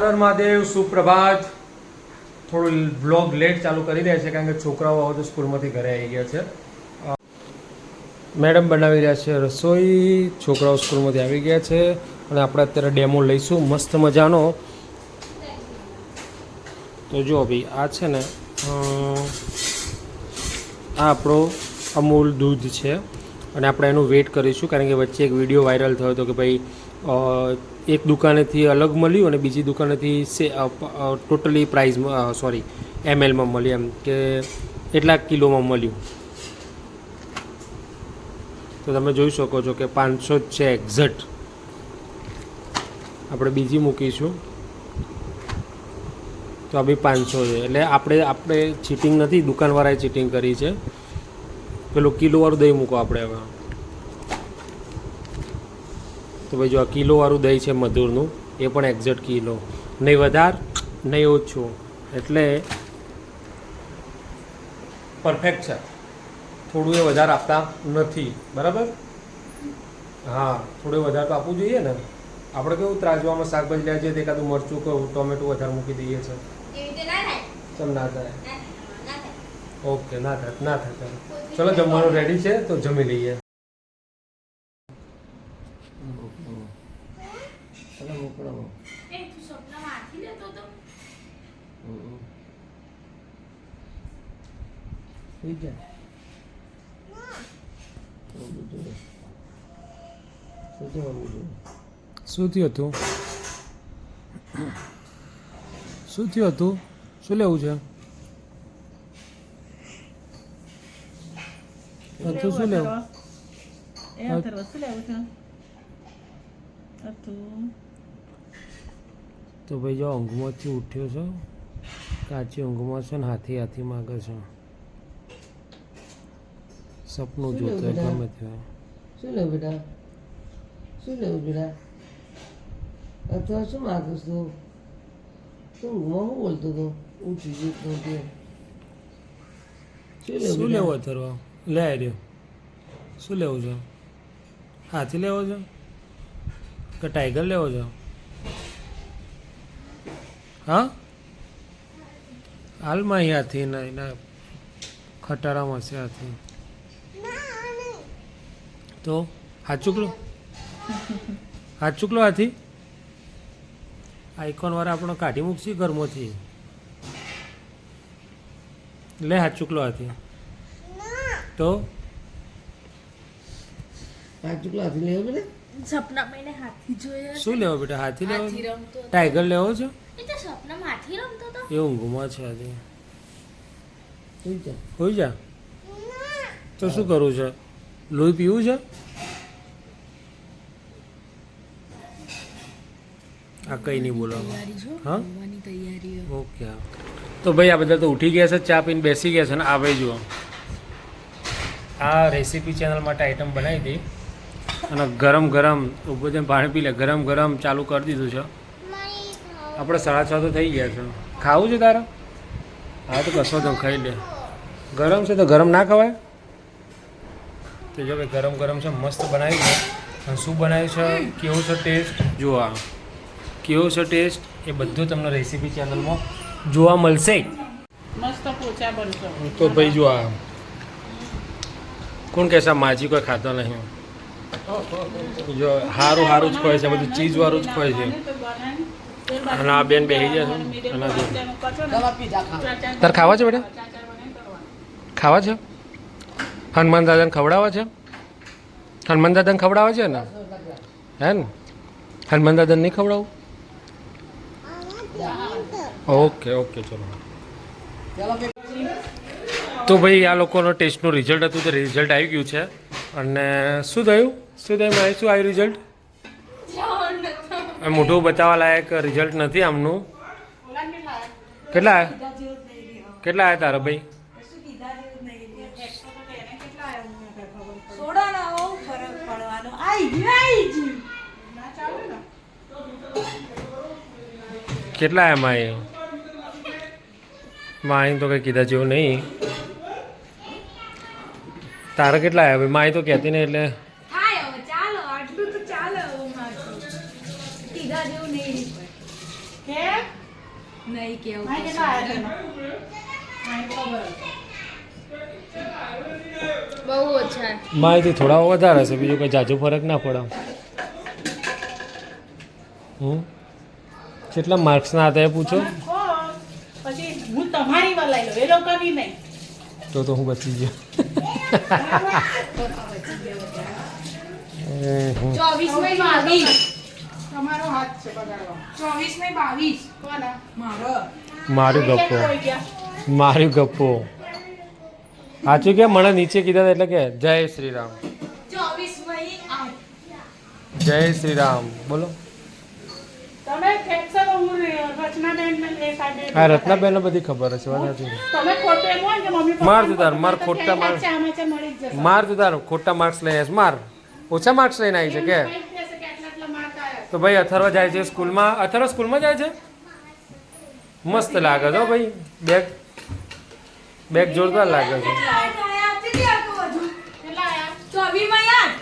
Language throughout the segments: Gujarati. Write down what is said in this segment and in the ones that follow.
હર હર મહાદેવ, સુપ્રભાત. થોડું બ્લોગ લેટ ચાલુ કરી રહ્યા છે કારણ કે છોકરાઓ હવે તો સ્કૂલમાંથી ઘરે આવી ગયા છે. મેડમ બનાવી રહ્યા છે રસોઈ. છોકરાઓ સ્કૂલમાંથી આવી ગયા છે અને આપણે અત્યારે ડેમો લઈશું. મસ્ત મજાનો. તો જો ભાઈ, આ છે ને આ આપણો અમૂલ દૂધ છે. અને આપણે એનું વેઇટ કરીશું કારણ કે વચ્ચે એક વીડિયો વાયરલ થયો હતો કે ભાઈ એક દુકાનેથી અલગ મળ્યું અને બીજી દુકાનેથી સે ટોટલી પ્રાઇઝમાં સોરી એમએલમાં મળ્યું એમ કે એટલા કિલોમાં મળ્યું. તો તમે જોઈ શકો છો કે પાંચસો છે એક્ઝેક્ટ આપણે બીજી મૂકીશું. તો આ બી પાંચસો છે. એટલે આપણે આપણે ચીટિંગ નથી, દુકાનવાળાએ ચીટિંગ કરી છે. પેલું કિલોવાળું દહીં મૂકો આપણે હવે. તો ભાઈ જો આ કિલોવાળું દહીં છે મધુરનું એ પણ એક્ઝેક્ટ કિલો. નહીં વધાર નહીં ઓછું. એટલે પરફેક્ટ છે. થોડું એ વધારે આપતા નથી. બરાબર? હા થોડું વધારે તો આપવું જોઈએ ને. આપણે કેવું ત્રાજવામાં શાકભાજી લે છે તે એકાદું મરચું કે ટોમેટો વધારે મૂકી દઈએ છે? એવી ના થાય. ચમ ના થાય? ના થાય ઓકે ના થાય ના થાય. ચલો જમવાનું રેડી છે તો જમી લઈએ એ તું સપનામાં હાથી લેતો હતો શું થયું હતું? શું થયું હતું? શું લેવું છે? હતું શું લેવું એ અત્યારે વસ્તુ લેવું છે? તો ભાઈ જો ઊંઘમાંથી ઉઠ્યો છો કાચી ઊંઘમાં છે ને હાથી હાથી માગે છે. સપનું જોતો ગમે ત્યાં શું લેવું બેટા? શું લેવું બેટા? અથવા શું માગીશ તું? તું ઊંઘમાં શું બોલતો હતો ઊંચી જીત નહોતી શું લેવું? લેવું લે રહ્યો શું લેવું છે? હાથી લેવો છે? કે ટાઈગર લેવો છે? હા? હાલમાં અહીં હાથી ના એના ખટારામાં છે હાથી તો હાથ ચૂકલો. હાથ ચૂકલો હાથી. આઈકોન વાળા આપણો કાઢી મૂકશે ઘરમાંથી. લે હાથ ચૂકલો હાથી. તો? પાંચ ચૂકલા હાથી લેવો બેટા? સપનામાં એને હાથી જોયો શું લેવો બેટા? હાથી લેવો. ટાઈગર લેવો છો? એ તો સપનામાં હાથી રમતો હતો. એ ઊંઘમાં છે આજે હોઈ જા. તો શું કરવું છે? લોહી પીવું છે? આ કઈ નહીં બોલવાનું. હા? ઓકે તો ભાઈ આ બધા તો ઉઠી ગયા છે ચા પીને બેસી ગયા છે ને આ ભાઈ જુઓ. આ રેસીપી ચેનલ માટે આઈટમ બનાવી હતી. અને ગરમ ગરમ થઈને પાણી પી લે ગરમ ગરમ ચાલુ કરી દીધું છે. આપણે સાડા છ તો થઈ ગયા છે. ખાવું છે તારે? હા તો કશો તો ખાઈ લે. ગરમ છે તો ગરમ ના ખવાય? તો જો ભાઈ ગરમ ગરમ છે મસ્ત બનાવ્યું છે. અને શું બનાવ્યું છે? કેવો છે ટેસ્ટ જોવા આ. કેવો છે ટેસ્ટ એ બધું તમને રેસીપી ચેનલમાં જોવા મળશે. મસ્ત પોચા બનશે. તો ભાઈ જો આ. કોણ કહેશે માજી કોઈ ખાતો નહીં જો સારું સારું જ ખોય છે બધું ચીઝવાળું જ ખોય છે. અને આ બેન બેસી જશે અને તારે ખાવા છે બેટા? ખાવા છે? હનુમાન દાદાને ખવડાવે છે? હનુમાન દાદાને ખવડાવે છે ને? હે ને? હનુમાન દાદાને નહીં ખવડાવું? ઓકે ઓકે, ચલો. તો ભાઈ, આ લોકોનો ટેસ્ટનું રિઝલ્ટ હતું તો રિઝલ્ટ આવી ગયું છે. અને શું થયું? શું થયું? મારે શું આવ્યું રિઝલ્ટ મોઢું બતાવવા લાયક રિઝલ્ટ નથી આમનું. કેટલા કેટલા આવ્યા તારા ભાઈ? કેટલા આવ્યા માએ માએ તો કંઈ કીધા જેવું નહીં. તારા કેટલા આવ્યા ભાઈ માએ તો કહેતી નહીં એટલે. નહીં કેવું ભાઈ કેટલા આવ્યા છે એમાં? ભાઈ ખબર હતી. બહુ ઓછા. માહિતી થોડા વધારે છે બીજું કંઈ જાજો ફરક ના પડે. હમ? કેટલા માર્ક્સના હતા એ પૂછો? તમે કહો, પછી હું તમારી વાર લઈ લઉં એ લોકોની નહીં. તો તો હું બચી ગયો. એ હું? ચોવીસમાં બાવીસ. તમારો હાથ છે બગાડવા. ચોવીસમાં બાવીસ. કોના? મારો. મારું કેમ ગપ્પો. ખોઈ ગયા? મારું ગપ્પો. સાચું કે મને નીચે કીધા એટલે કે જય શ્રી રામ જય શ્રી રામ બોલો ખેંચશો તો ને હા બધી ખબર હશે વાત પપ્પા માર તું તાર, માર ખોટા માર. માર તું તારું ખોટા માર્ક્સ લઈ આવીશ. માર. ઓછા માર્ક્સ લઈને આવી છે કે? તો ભાઈ અથર્વ જાય છે સ્કૂલમાં. અથર્વ સ્કૂલમાં જાય છે? મસ્ત લાગે છે હો ભાઈ. બેગ બેગ જોરદાર લાગે છે. કેટલા આવ્યા ચોવીસમાં આઠ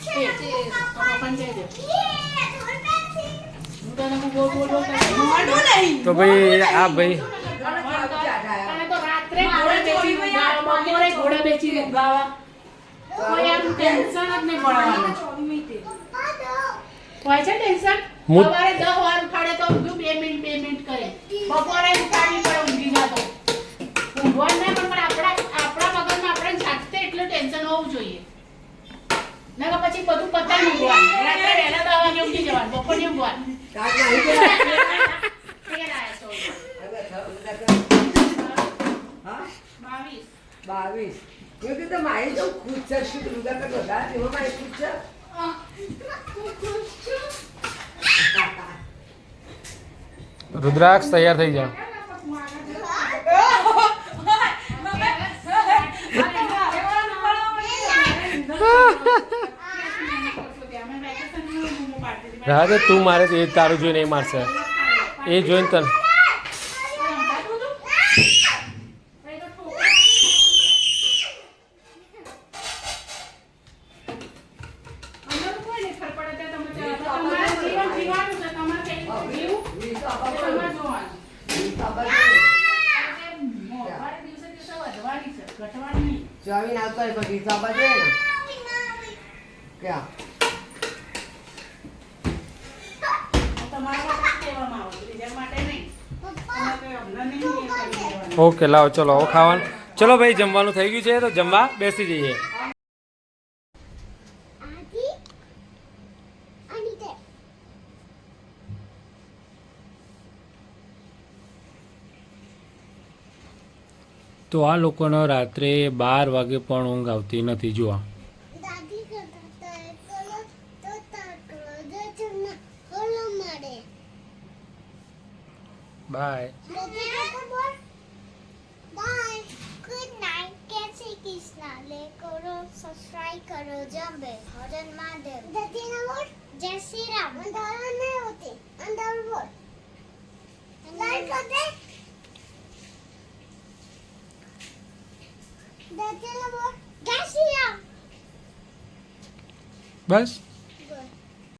પપ્પાને કહી દે હું તને હું બોલ બોલ બોલ કરી તો ભાઈ આ ભાઈ તને તો રાત્રે ઘોડે બેસી ઊંઘાવા, બપોરે ઘોડે બેસી ઊંઘાવા. કોઈ એમ ટેન્શન જ નહીં પડવાનું હોય છે ટેન્શન હું- સવારે દસ વાર ઉઠાડે તો ઊંઘ્યું બે મિનિટ બે મિનિટ કરે બપોરે ઉઠાડી પડે ઊંઘી જતો ઊંઘવાનું નહીં પણ આપણા આપણા મગજમાં આપણે જાતે એટલું ટેન્શન હોવું જોઈએ ના પછી બધું પતાવી ઊંઘવાનું રાત્રે વહેલા દસ વાગે ઊંઘી જવાનું બપોરે ઊંઘવાનું ફેર આયા છો. બાવીસ. મેં કીધું મારી તો ખુશ છે, શું તું કરતા બધા એમાં મારી ખુશ છે. રુદ્રાક્ષ તૈયાર થઈ જાવ રાજે તું મારે એ તારું જોઈને એ મારશે. એ જોઈને તને વીસ તો આપણે વીસ તો ચોવીસ આવતો હોય પછી હિસાબ ને. ક્યાં? ઓકે, લાવો, ચલો ખાવાનું. ચલો ભાઈ, જમવાનું થઈ ગયું છે, તો જમવા બેસી જઈએ. તો આ લોકોનો રાત્રે બાર વાગે પણ ઊંઘ આવતી નથી જોવા દાદી કરતા હતા કલો તો તાકલો જો ચુના હોલો મારે બાય સબસ્ક્રાઇબ કરો જંબે હરન મહાદેવ દાદી ના બોલ જય શ્રી રામ અંધાર નહીં હોતી અંધાર બોલ લાઈક કર દે દાદી ના બોલ જય શ્રી રામ બસ